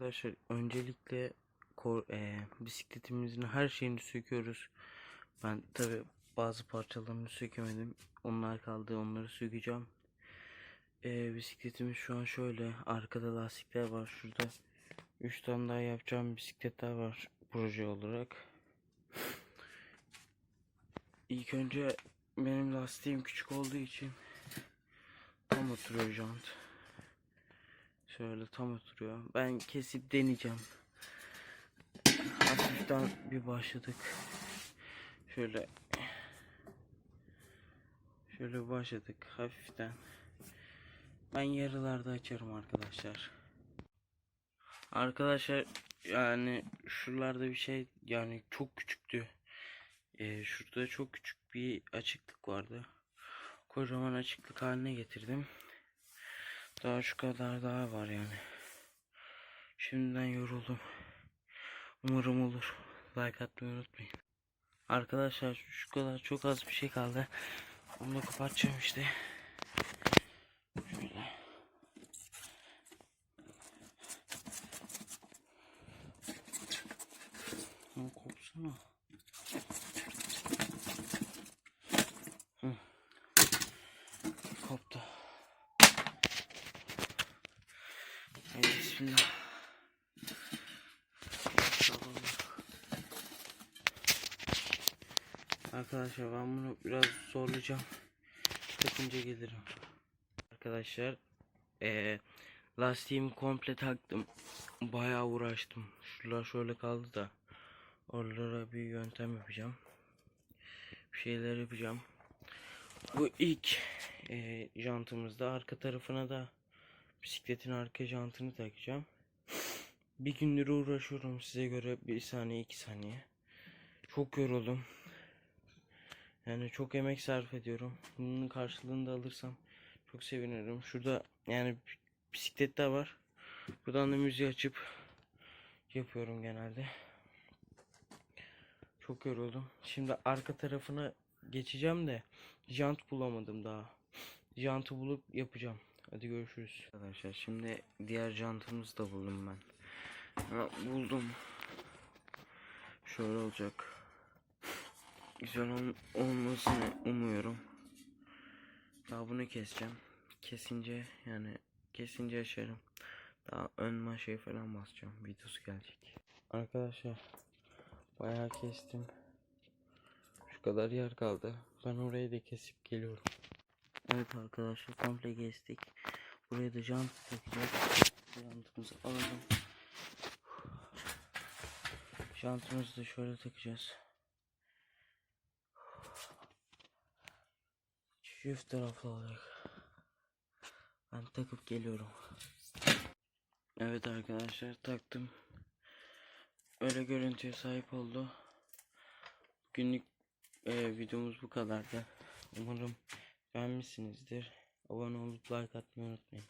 Arkadaşlar öncelikle kor, eee, bisikletimizin her şeyini söküyoruz. Ben tabi bazı parçalarını sökemedim. Onlar kaldı onları sökeceğim. Eee, bisikletimiz şu an şöyle. Arkada lastikler var. Şurada 3 tane daha yapacağım bisikletler var proje olarak. İlk önce benim lastiğim küçük olduğu için tam oturuyor jant. Şöyle tam oturuyor. Ben kesip deneyeceğim. Hafiften bir başladık. Şöyle şöyle başladık hafiften. Ben yarılarda açarım arkadaşlar. Arkadaşlar yani şuralarda bir şey yani çok küçüktü. Ee, şurada çok küçük bir açıklık vardı. Kocaman açıklık haline getirdim. Daha şu kadar daha var yani. Şimdiden yoruldum. Umarım olur. Like atmayı unutmayın. Arkadaşlar şu kadar çok az bir şey kaldı. Onu da kapatacağım işte. Şöyle. Kopsana. Tamam. Arkadaşlar ben bunu biraz zorlayacağım. Takınca gelirim. Arkadaşlar eee lastiğimi komple taktım. Bayağı uğraştım. Şuralar şöyle kaldı da. Oralara bir yöntem yapacağım. Bir şeyler yapacağım. Bu ilk eee jantımızda arka tarafına da bisikletin arka jantını takacağım. Bir gündür uğraşıyorum size göre bir saniye iki saniye. Çok yoruldum. Yani çok emek sarf ediyorum. Bunun karşılığını da alırsam çok sevinirim. Şurada yani bisikletler var. Buradan da müziği açıp yapıyorum genelde. Çok yoruldum. Şimdi arka tarafına geçeceğim de jant bulamadım daha. Jantı bulup yapacağım. Hadi görüşürüz. Arkadaşlar şimdi diğer jantımızı da buldum ben. Ha, buldum. Şöyle olacak. Güzel ol olmasını umuyorum. Daha bunu keseceğim. Kesince yani kesince açarım. Daha ön maşayı falan basacağım. Videosu gelecek. Arkadaşlar bayağı kestim. Şu kadar yer kaldı. Ben orayı da kesip geliyorum. Evet arkadaşlar komple kestik. Buraya da jant takacağız. Jantımızı alalım. Jantımızı da şöyle takacağız. Çift taraflı olacak. Ben takıp geliyorum. Evet arkadaşlar taktım. Öyle görüntüye sahip oldu. Günlük e, videomuz bu kadardı. Umarım beğenmişsinizdir. Abone olup like atmayı unutmayın.